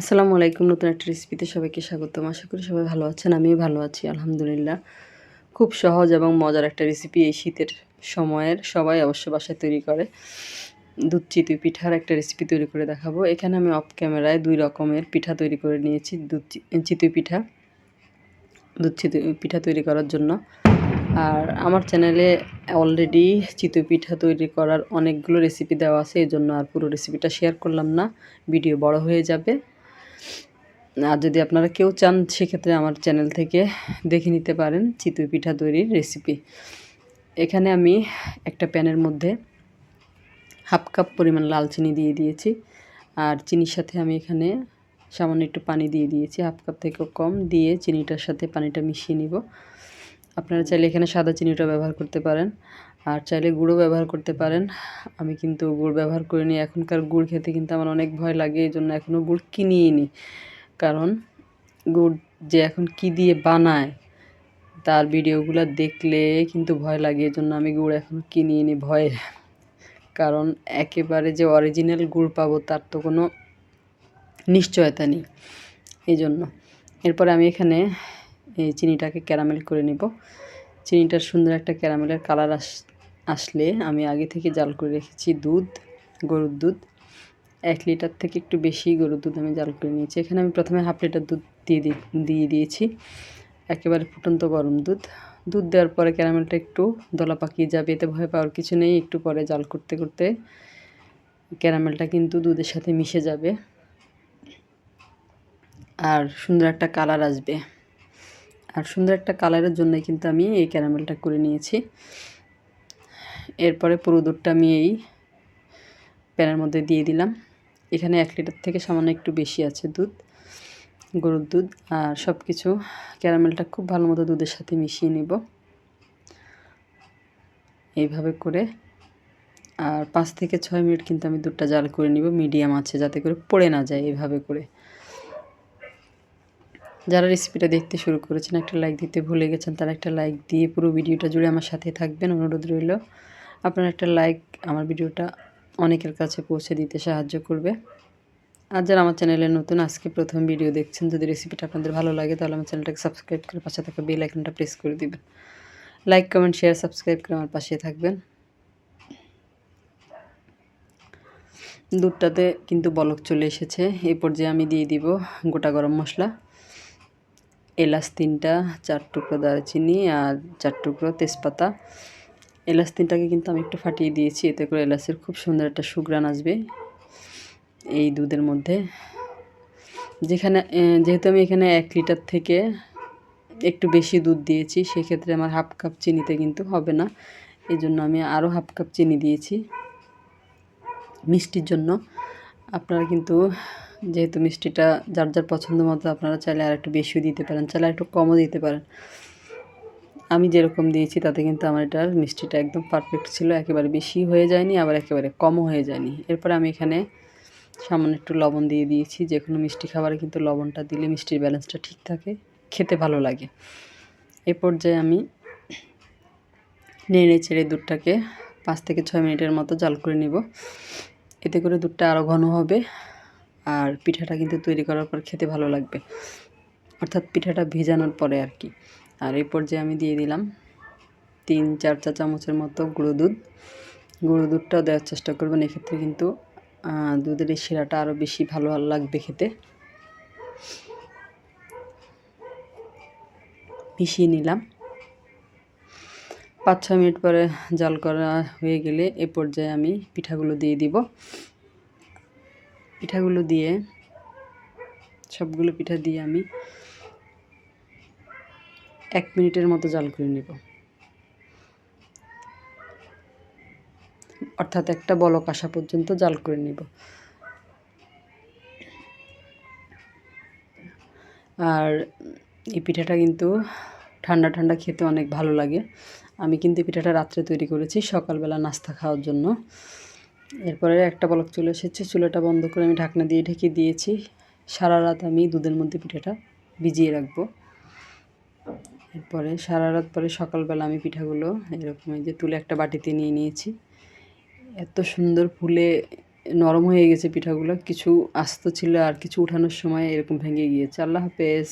আসসালামু আলাইকুম, নতুন একটা রেসিপিতে সবাইকে স্বাগতম। আশা করি সবাই ভালো আছেন, আমিও ভালো আছি, আলহামদুলিল্লাহ। খুব সহজ এবং মজার একটা রেসিপি এই শীতের সময়ের, সবাই অবশ্য বাসায় তৈরি করে। দুধ, চিতই পিঠার একটা রেসিপি তৈরি করে দেখাবো। এখানে আমি অফ ক্যামেরায় দুই রকমের পিঠা তৈরি করে নিয়েছি, দুধ, চিতই পিঠা। দুধ, চিতই পিঠা তৈরি করার জন্য। আর আমার চ্যানেলে অলরেডি চিতই পিঠা তৈরি করার অনেকগুলো রেসিপি দেওয়া আছে এই জন্য আর পুরো রেসিপিটা শেয়ার করলাম না। ভিডিও বড় হয়ে যাবে। আর যদি আপনারা কেউ চান, সেক্ষেত্রে আমার চ্যানেল থেকে দেখে নিতে পারেন চিতই পিঠা তৈরির রেসিপি এখানে আমি একটা প্যানের মধ্যে হাফ কাপ পরিমাণ লাল চিনি দিয়ে দিয়েছি আর চিনির সাথে আমি এখানে সামান্য একটু পানি দিয়ে দিয়েছি, হাফ কাপ থেকেও কম। দিয়ে চিনিটার সাথে পানিটা মিশিয়ে নিব। আপনারা চাইলে এখানে সাদা চিনিটা ব্যবহার করতে পারেন। আর চাইলে গুঁড়ো ব্যবহার করতে পারেন। আমি কিন্তু গুড় ব্যবহার করিনি। এখনকার গুড় খেতে কিন্তু আমার অনেক ভয় লাগে এই জন্য এখনও গুড় কিনিয়ে নিই কারণ গুড় যে এখন কি দিয়ে বানায়, তার ভিডিওগুলো দেখলে কিন্তু ভয় লাগে। এই জন্য আমি গুড় এখন কিনিয়ে নিই ভয়ে। কারণ একেবারে যে অরিজিনাল গুড় পাবো, তার তো কোনো নিশ্চয়তা নেই। এই জন্য এরপরে আমি এখানে এই চিনিটাকে ক্যারামেল করে নেব। চিনিটার সুন্দর একটা ক্যারামেলের কালার আস আসলে আমি আগে থেকে জাল করে রেখেছি দুধ, গরুর দুধ। এক লিটার থেকে একটু বেশি গরুর দুধ আমি জাল করে নিয়েছি। এখানে আমি প্রথমে হাফ লিটার দুধ দিয়ে দিয়ে দিয়েছি। একেবারে ফুটন্ত গরম দুধ। দুধ দেওয়ার পরে ক্যারামেলটা একটু দলা পাকিয়ে যাবে, এতে ভয় পাওয়ার কিছু নেই। একটু পরে জাল করতে করতে ক্যারামেলটা কিন্তু দুধের সাথে মিশে যাবে। আর সুন্দর একটা কালার আসবে। আর সুন্দর একটা কালারের জন্যই কিন্তু আমি এই ক্যারামেলটা করে নিয়েছি। এরপরে পুরো দুধটা আমি এই প্যানের মধ্যে দিয়ে দিলাম। এখানে এক লিটার থেকে সামান্য একটু বেশি আছে দুধ, গরুর দুধ, আর সব কিছু ক্যারামেলটা খুব ভালো মতো দুধের সাথে মিশিয়ে নিব। এইভাবে করে, আর পাঁচ থেকে ছয় মিনিট কিন্তু আমি দুধটা জাল করে নিব, মিডিয়াম আছে যাতে করে পড়ে না যায় এইভাবে করে। যারা রেসিপিটা দেখতে শুরু করেছেন, একটা লাইক দিতে ভুলে গেছেন, তারা একটা লাইক দিয়ে পুরো ভিডিওটা জুড়ে আমার সাথে থাকবেন, অনুরোধ রইল। আপনার একটা লাইক আমার ভিডিওটা অনেকের কাছে পৌঁছে দিতে সাহায্য করবে। আর যারা আমার চ্যানেলে নতুন, আজকে প্রথম ভিডিও দেখছেন, যদি রেসিপিটা আপনাদের ভালো লাগে, তাহলে আমার চ্যানেলটাকে সাবস্ক্রাইব করে পাশে থাকা বেল আইকনটা প্রেস করে দিবেন। লাইক কমেন্ট শেয়ার সাবস্ক্রাইব করে আমার পাশে থাকবেন। দুধটাতে কিন্তু বলক চলে এসেছে। এই পর্যায়ে আমি দিয়ে দিব গোটা গরম মশলা। এলাচ তিনটা, চার টুকরো দারচিনি আর চার টুকরো তেজপাতা। এলাচ তিনটাকে কিন্তু আমি একটু ফাটিয়ে দিয়েছি, এতে করে এলাচের খুব সুন্দর একটা সুগ্রান আসবে এই দুধের মধ্যে। যেখানে যেহেতু আমি এখানে এক লিটার থেকে একটু বেশি দুধ দিয়েছি, সেক্ষেত্রে আমার হাফ কাপ চিনিতে কিন্তু হবে না। এই জন্য আমি আরও হাফ কাপ চিনি দিয়েছি মিষ্টির জন্য। আপনারা কিন্তু, যেহেতু মিষ্টিটা যার যার পছন্দ মতো আপনারা চাইলে আর একটু বেশিও দিতে পারেন, চাইলে আর একটু কমও দিতে পারেন। আমি যেরকম দিয়েছি, তাতে কিন্তু আমার এটার মিষ্টিটা একদম পারফেক্ট ছিল। একেবারে বেশি হয়ে যায়নি, আবার একেবারে কমও হয়ে যায়নি। এরপরে আমি এখানে সামান্য একটু লবণ দিয়ে দিয়েছি। যে কোনো মিষ্টি খাবারে কিন্তু লবণটা দিলে মিষ্টির ব্যালেন্সটা ঠিক থাকে, খেতে ভালো লাগে। এ পর্যায়ে আমি নেড়ে ছেড়ে দুধটাকে পাঁচ থেকে ছয় মিনিটের মতো জাল করে নিব। এতে করে দুধটা আরও ঘন হবে আর পিঠাটা কিন্তু তৈরি করার পর খেতে ভালো লাগবে। অর্থাৎ পিঠাটা ভেজানোর পরে আর কি। আর এই পর্যায়ে আমি দিয়ে দিলাম তিন, চার চা চামচের মতো গুঁড়ো দুধ। গুঁড়ো দুধটাও দেওয়ার চেষ্টা করবেন। এক্ষেত্রে কিন্তু দুধের এই শিরাটা আরও বেশি ভালো লাগবে খেতে। মিশিয়ে নিলাম। পাঁচ ছ মিনিট পরে জাল করা হয়ে গেলে এ পর্যায়ে আমি পিঠাগুলো দিয়ে দিব। পিঠাগুলো দিয়ে সবগুলো পিঠা দিয়ে আমি এক মিনিটের মতো জাল করে নেব। অর্থাৎ একটা বলক আসা পর্যন্ত জাল করে নেব। আর এই পিঠাটা কিন্তু ঠান্ডা ঠান্ডা খেতে অনেক ভালো লাগে। আমি কিন্তু পিঠাটা রাত্রে তৈরি করেছি, সকালবেলা নাস্তা খাওয়ার জন্য। এরপরে একটা বলক চলে এসেছে, চুলাটা বন্ধ করে আমি ঢাকনা দিয়ে ঢেকে দিয়েছি। সারা রাত আমি দুধের মধ্যে পিঠাটা ভিজিয়ে রাখব। এরপরে সারা রাত পরে সকালবেলা আমি পিঠাগুলো এরকম যে তুলে একটা বাটিতে নিয়ে নিয়েছি। এত সুন্দর ফুলে নরম হয়ে গেছে পিঠাগুলো, কিছু আস্ত ছিল আর কিছু উঠানোর সময় এরকম ভেঙে গিয়েছে। আল্লাহ হাফেজ।